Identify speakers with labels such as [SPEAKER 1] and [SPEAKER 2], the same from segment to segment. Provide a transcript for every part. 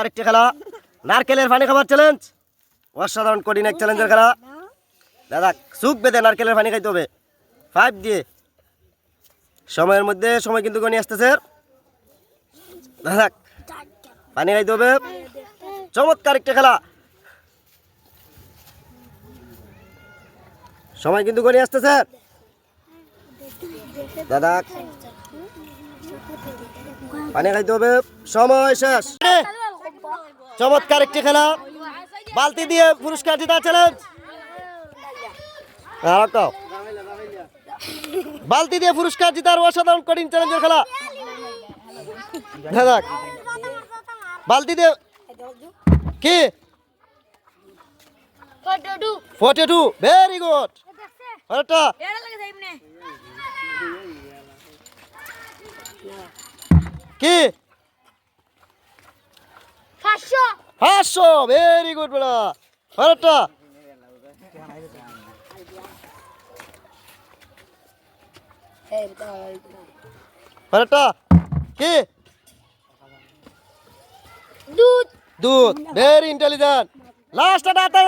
[SPEAKER 1] আরেকটি খেলা। নারকেলের পানি খাবার চ্যালেঞ্জ অসাধারণ কঠিন এক চ্যালেঞ্জের খেলা। দাদা, সুখ বেঁধে নারকেলের পানি খাইতে হবে। ফাইভ দিয়ে। সময়ের মধ্যে সময় কিন্তু গনি আসতেছে। দাদা পানি খাইতে হবে। চমৎকার একটা খেলা। সময় কিন্তু গনি আসতেছে। দাদা পানি খাইতে হবে। সময় শেষ। চমৎকার একটি খেলা। বালতি দিয়ে পুরস্কার জেতা চ্যালেঞ্জ বালতি দিয়ে পুরস্কার জেতার অসাধারণ কঠিন চ্যালেঞ্জের খেলা। দাদা বালতি দিয়ে কি? Forty two. ভেরি গুড আরেকটা। কি? পাঁচশো। ভেরি গুড বেড়া। আরেকটা। আরেকটা। কি?
[SPEAKER 2] দুধ।
[SPEAKER 1] দুধ ভেরি ইন্টেলিজেন্ট লাস্ট ডাটা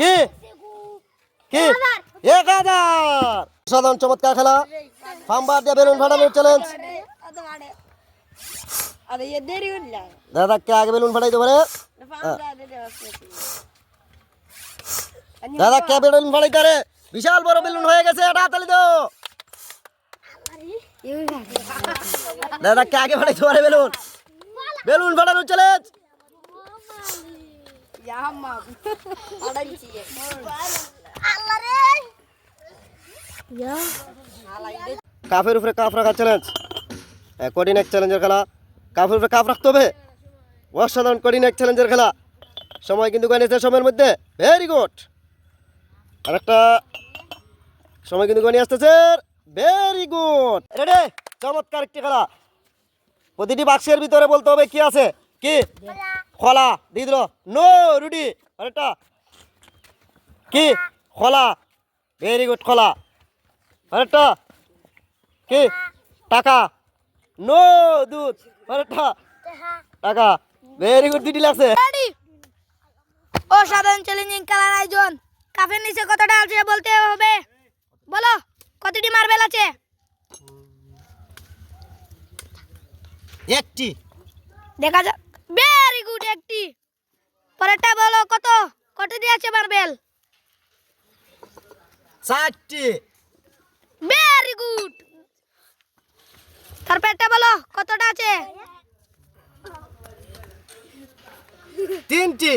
[SPEAKER 1] কি? কি? এক হাজার। সাধারণ চমৎকার খেলা। ফাম্বার দিয়ে বেলুন ফাটানোর চ্যালেঞ্জ
[SPEAKER 2] ಅದೇ ಎದ್ದೇರಿ ಇಲ್ಲ
[SPEAKER 1] দাদা কে আগে বেলুন ফাটাইতে পারে দাদা কে বেলুন ফাটাইতে পারে বিশাল বড় বেলুন হয়ে গেছে এটা হাতালি তো দাদা কে আগে ফাটাইতে পারে বেলুন বেলুন ফাটানোর চ্যালেঞ্জ
[SPEAKER 2] ಯಾಮ್ಮ ಅಡಂಚಿ
[SPEAKER 1] কাফের উপরে কাফ রাখার চ্যালেঞ্জ কঠিন এক চ্যালেঞ্জের খেলা কাফের উপরে কাফ রাখতে হবে। অসাধারণ কঠিন এক চ্যালেঞ্জের খেলা। সময় কিন্তু গণেছে সময়ের মধ্যে। ভেরি গুড আর একটা সময় কিন্তু গণি আসতেছে। ভেরি গুড রেডি চমৎকার একটি খেলা। প্রতিটি বাক্সের ভিতরে বলতে হবে কি আছে? কি? খলা। দিয়ে দিল। নো রুডি আরেকটা। কি? খলা। ভেরি গুড খলা। আরেকটা। কি? টাকা। নো দুধ আরেকটা টাকা ভেরি গুড দুটি লাগছে।
[SPEAKER 2] অসাধারণ চ্যালেঞ্জিং খেলার আয়োজন। কাফের নিচে কতটা আছে বলতে হবে? বলো কতটি মার্বেল আছে?
[SPEAKER 1] একটি।
[SPEAKER 2] দেখা যাক। ভেরি গুড একটি। পরেরটা বলো কত? কতটি আছে মার্বেল
[SPEAKER 1] চারটি।
[SPEAKER 2] তারপরটা বলো কতটা আছে?
[SPEAKER 1] তিনটি।